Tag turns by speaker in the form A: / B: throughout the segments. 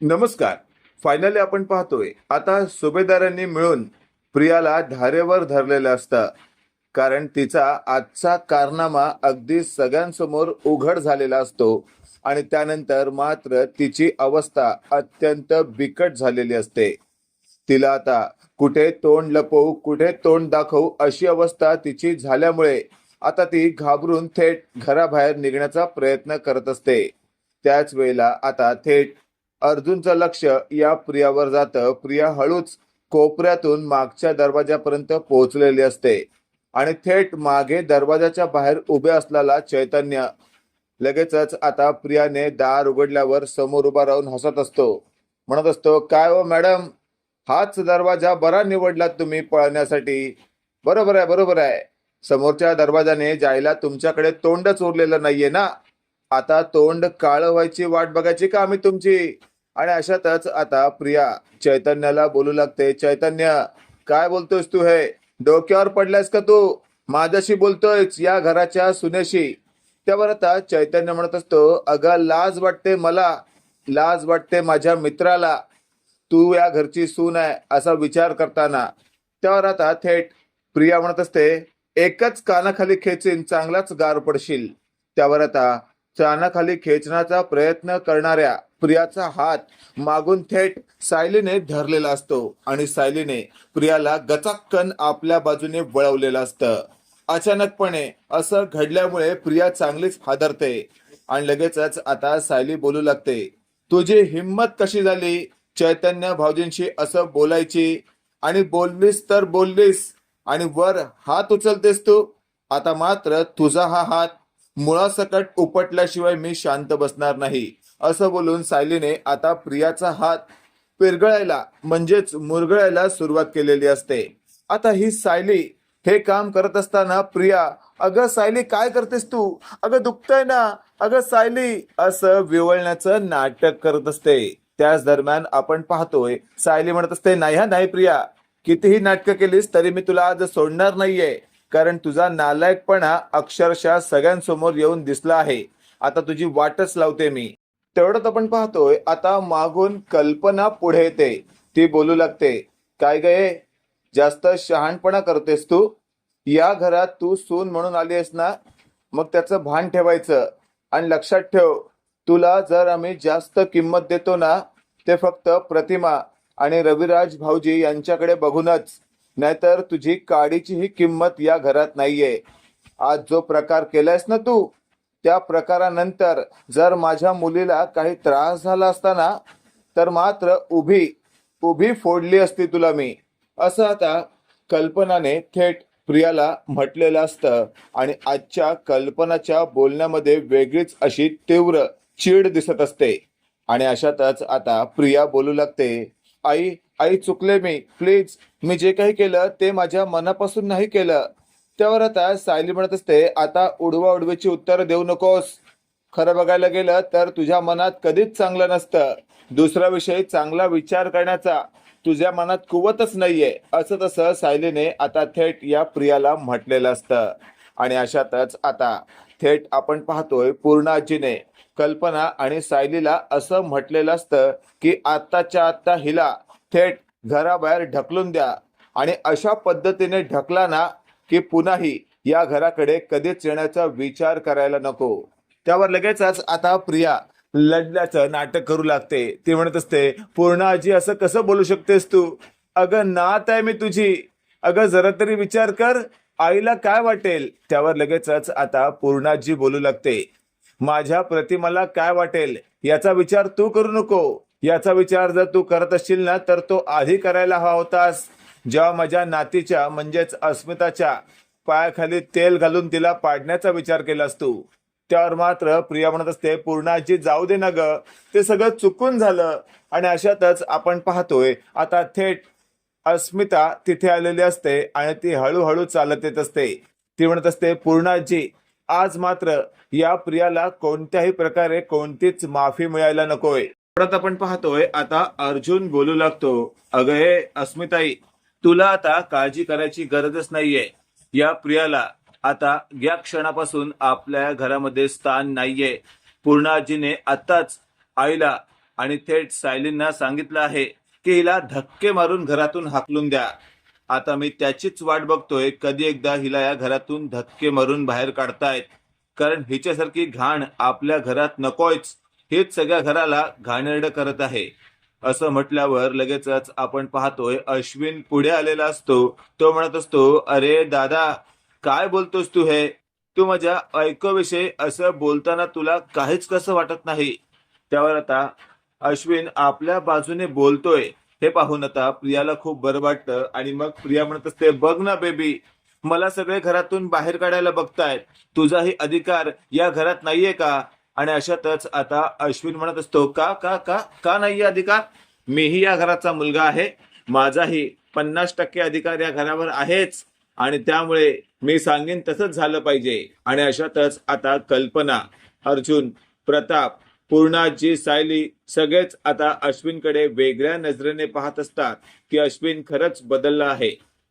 A: नमस्कार. फायनली आपण पाहतोय. आता सुभेदारांनी मिळून प्रियाला धारेवर धरलेलं असतं. कारण तिचा आजचा कारनामा अगदी सगळ्यांसमोर उघड झालेला असतो. आणि त्यानंतर मात्र तिची अवस्था अत्यंत बिकट झालेली असते. तिला आता कुठे तोंड लपवू कुठे तोंड दाखवू अशी अवस्था तिची झाल्यामुळे आता ती घाबरून थेट घराबाहेर निघण्याचा प्रयत्न करत असते. त्याच वेळेला आता थेट अर्जुनचं लक्ष या प्रियावर जातं. प्रिया हळूच कोपऱ्यातून मागच्या दरवाजापर्यंत पोहोचलेली असते. आणि थेट मागे दरवाजाच्या बाहेर उभे असलेला चैतन्य. लगेचच आता प्रियाने दार उघडल्यावर समोर उभा राहून हसत असतो. म्हणत असतो काय हो मॅडम? हाच दरवाजा बरा निवडलात तुम्ही पळण्यासाठी. बरोबर आहे बरोबर आहे. समोरच्या दरवाजाने जायला तुमच्याकडे तोंडच उरलेलं नाहीये ना? आता तोंड काळ व्हायची वाट बघायची का आम्ही तुमची. आणि अशातच आता प्रिया चैतन्याला बोलू लागते. चैतन्य काय बोलतोयस तू हे? डोक्यावर पडलायस का तू? माझ्याशी बोलतोयस या घराच्या सुनेशी. त्यावर आता चैतन्य म्हणत असतो अगं लाज वाटते मला. लाज वाटते माझ्या मित्राला. तू या घरची सून आहे असा विचार करताना. त्यावर आता थेट प्रिया म्हणत असते एकच कानाखाली खेचीन चांगलाच गार पडशील. त्यावर आता कानाखाली खेचण्याचा प्रयत्न करणाऱ्या प्रियाचा हात मागून थेट सायलीने धरलेला असतो आणि सायलीने प्रियाला गचाक्कन आपल्या बाजूने वळवलेलं असतं. अचानकपणे असं घडल्यामुळे प्रिया चांगलीच हादरते आणि लगेचच आता सायली बोलू लागते तुझी हिंमत कशी झाली? चैतन्य भाऊजींशी असं बोलायची? आणि बोललीस तर बोललीस आणि वर हात उचलतेस तू? आता मात्र तुझा हा हात मुळासकट उपटल्याशिवाय मी शांत बसणार नाही असं बोलून सायलीने आता प्रियाचा हात पिरगळायला म्हणजेच मुरगळायला सुरुवात केलेली असते. आता ही सायली हे काम करत असताना प्रिया अगं सायली काय करतेस तू? अगं दुखतंय ना? अगं सायली असं विवळण्याचं नाटक करत असते. त्याच दरम्यान आपण पाहतोय सायली म्हणत असते नाही हा नाही प्रिया कितीही नाटकं केलीस तरी मी तुला आज सोडणार नाहीये. कारण तुझा नालायकपणा अक्षरशः सगळ्यांसमोर येऊन दिसला आहे. आता तुझी वाटच लावते मी. तेवढंच आपण पाहतोय आता मागून कल्पना पुढे येते. ती बोलू लागते काय गये जास्त शहाणपणा करतेस तू? या घरात तू सून म्हणून आली आहेस ना? मग त्याचं भान ठेवायचं. आणि लक्षात ठेव तुला जर आम्ही जास्त किंमत देतो ना ते फक्त प्रतिमा आणि रविराज भाऊजी यांच्याकडे बघूनच. नाहीतर तुझी काडीचीही किंमत या घरात नाहीये. आज जो प्रकार केलायस ना तू त्या प्रकारानंतर जर माझ्या मुलीला काही त्रास झाला असता ना तर मात्र उभी उभी फोडली असती तुला मी. असं आता कल्पनाने थेट प्रियाला म्हटलेलं असतं आणि आजच्या कल्पनाच्या बोलण्यामध्ये वेगळीच अशी तीव्र चीड दिसत असते. आणि अशातच आता प्रिया बोलू लागते आई आई चुकले मी. प्लीज मी जे काही केलं ते माझ्या मनापासून नाही केलं. त्यावर आता सायली म्हणत असते आता उडवा उडवीची उत्तर देऊ नकोस. खरं बघायला गेलं तर तुझ्या मनात कधीच चांगलं नसतं. दुसरा विषय चांगला विचार करण्याचा. तुझ्या मनात कुवतच नाहीये. असं तसं सायलीने आता थेट या प्रियाला म्हटलेलं असतं. आणि अशातच आता थेट आपण पाहतोय पूर्णाजीने कल्पना आणि सायलीला असं म्हटलेलं असतं की आत्ताच्या आत्ता हिला थेट घराबाहेर ढकलून द्या. आणि अशा पद्धतीने ढकला ना की पुन्हाही या घराकडे कधीच येण्याचा विचार करायला नको. त्यावर लगेचच आता प्रिया लढल्याचं नाटक करू लागते. ती म्हणत असते पूर्ण आजी असं कसं बोलू शकतेस तू? अगं नात आहे मी तुझी. अगं जरा तरी विचार कर. आईला काय वाटेल? त्यावर लगेचच आता पूर्णाजी बोलू लागते. माझ्या प्रतिमाला काय वाटेल? याचा विचार तू करू नको. याचा विचार जर तू करत असशील ना तर तो आधी करायला हवा होतास. जेव्हा माझ्या नातीच्या म्हणजेच अस्मिताच्या पायाखाली तेल घालून तिला पाडण्याचा विचार केलास तू त्यावर मात्र प्रिया म्हणत असते पूर्णाजी जाऊ दे ना ग. ते सगळं चुकून झालं आणि अशातच आपण पाहतोय. आता थेट अस्मिता तिथे आलेली असते आणि ती हळूहळू चालत येत असते. ती म्हणत असते पूर्णाजी आज मात्र या प्रियाला कोणत्याही प्रकारे कोणतीच माफी मिळायला नकोय. परत आपण पाहतोय आता अर्जुन बोलू लागतो अगं हे अस्मिताई तुला आता काळजी करायची गरजच नाहीये. या प्रियाला आता या क्षणापासून आपल्या घरामध्ये स्थान नाहीये. पूर्णाजीने आताच आईला आणि थेट सायलींना सांगितलं आहे की हिला धक्के मारून घरातून हाकलून द्या. आता मी त्याचीच वाट बघतोय कधी एकदा हिला या घरातून धक्के मारून बाहेर काढतायत. कारण हिच्यासारखी घाण आपल्या घरात नकोयच. हेच सगळ्या घराला घाणेरडं करत आहे. असं म्हटल्यावर लगेचच आपण पाहतोय अश्विन पुढे आलेला असतो. तो म्हणत असतो अरे दादा काय बोलतोस तू हे? तू माझ्या ऐकोविषयी असं बोलताना तुला काहीच कसं वाटत नाही? त्यावर आता अश्विन आपल्या बाजूने बोलतोय. हे पाहून आता प्रियाला खूप बरं वाटतं आणि मग प्रिया म्हणत असते बघ ना बेबी मला सगळे घरातून बाहेर काढायला बघतायत. तुझाही अधिकार या घरात नाहीये का? आणि अशातच आता अश्विन म्हणत असतो का का का का नाही अधिकार? मीही या घराचा मुलगा आहे. माझाही पन्नास टक्के अधिकार या घरावर आहेच. आणि त्यामुळे मी सांगेन तसंच झालं पाहिजे. आणि अशातच आता कल्पना अर्जुन प्रताप पूर्णाजी सायली सगळेच आता अश्विनकडे वेगळ्या नजरेने पाहत असतात की अश्विन खरंच बदलला आहे.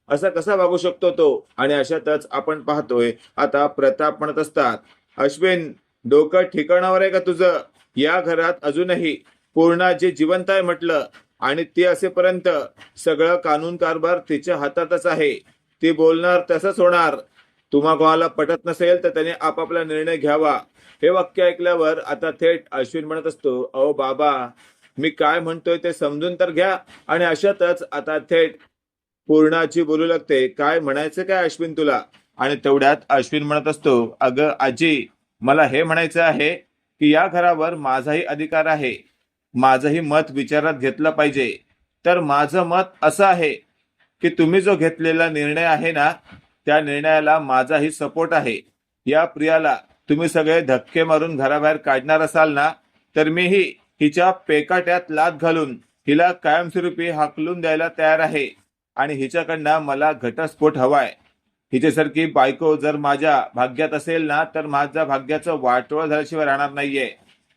A: असा कसा वागू शकतो तो? आणि अशातच आपण पाहतोय आता प्रताप म्हणत असतात अश्विन डोकं ठिकाणावर आहे का तुझं? या घरात अजूनही पूर्णा जे जिवंत आहे म्हटलं आणि ती असेपर्यंत सगळं कानून कारभार तिच्या हातातच आहे. ती बोलणार तसंच होणार. तुम्हा कोणाला पटत नसेल तर त्याने आपापला निर्णय घ्यावा. हे वाक्य ऐकल्यावर आता थेट अश्विन म्हणत असतो अहो बाबा मी काय म्हणतोय ते समजून तर घ्या. आणि अशातच आता थेट पूर्णाची बोलू लागते. काय म्हणायचं काय अश्विन तुला? आणि तेवढ्यात अश्विन म्हणत असतो अगं आजी मला हे म्हणायचं आहे की या घरावर माझाही अधिकार आहे. माझंही मत विचारात घेतलं पाहिजे. तर माझं मत असं आहे की तुम्ही जो घेतलेला निर्णय आहे ना त्या निर्णयाला माझाही सपोर्ट आहे. या प्रियाला तुम्ही सगळे धक्के मारून घराबाहेर काढणार असाल ना तर मीही हिच्या पेकाट्यात लात घालून हिला कायमस्वरूपी हाकलून द्यायला तयार आहे. आणि हिच्याकडनं मला घटस्फोट हवाय. हिच्यासारखी बायको जर माझ्या भाग्यात असेल ना तर माझ्या भाग्याचं वाटोळ झाल्याशिवाय राहणार नाहीये.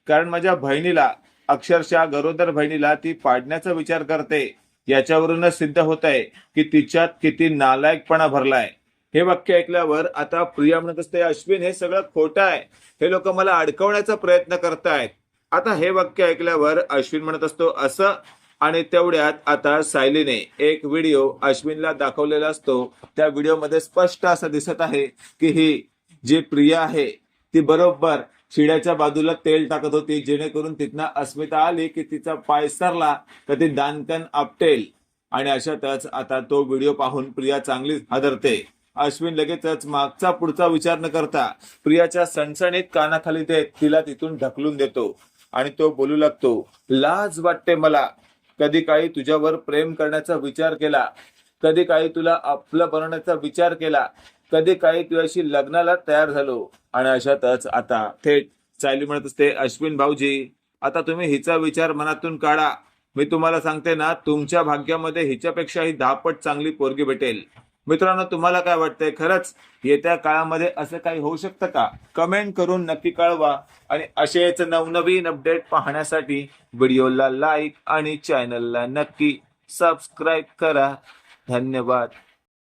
A: कारण माझ्या बहिणीला अक्षरशः गरोदर बहिणीला ती पाडण्याचा विचार करते. याच्यावरूनच सिद्ध होत आहे की तिच्यात किती नालायकपणा भरलाय. हे वाक्य ऐकल्यावर आता प्रिया म्हणत असते अश्विन हे सगळं खोटं आहे. हे लोक मला अडकवण्याचा प्रयत्न करतायत. आता हे वाक्य ऐकल्यावर अश्विन म्हणत असतो असं आणि तेवढ्यात आता सायलीने एक व्हिडिओ अश्विनला दाखवलेला असतो. त्या व्हिडिओमध्ये स्पष्ट असं दिसत आहे की ही जी प्रिया आहे ती बरोबर शिड्याच्या बाजूला तेल टाकत होती जेणेकरून तिथनं अस्मिता आली की तिचा पाय सरला तर ती दानकन आपटेल. आणि अशातच आता तो व्हिडिओ पाहून प्रिया चांगलीच हादरते. अश्विन लगेचच मागचा पुढचा विचार न करता प्रियाच्या सणसणीत कानाखाली देत तिला तिथून ढकलून देतो. आणि तो बोलू लागतो लाज वाटते मला. कधी काळी तुझ्यावर प्रेम करण्याचा विचार केला कधी काळी तुला आपलं बनवण्याचा विचार केला कधी काळी तुझ्याशी लग्नाला तयार झालो. आणि अशातच आता थेट सायली म्हणत असते अश्विन भाऊजी आता तुम्ही हिचा विचार मनातून काढा. मी तुम्हाला सांगते ना तुमच्या भाग्यामध्ये हिच्यापेक्षाही दहापट चांगली पोरगी भेटेल. मित्रांनो तुम्हाला काय वाटतंय? खरंच येत्या काळामध्ये असं काही होऊ शकतं का? कमेंट करून नक्की कळवा. आणि असेच नवनवीन अपडेट पाहण्यासाठी व्हिडिओला लाईक आणि चॅनलला नक्की सबस्क्राईब करा. धन्यवाद.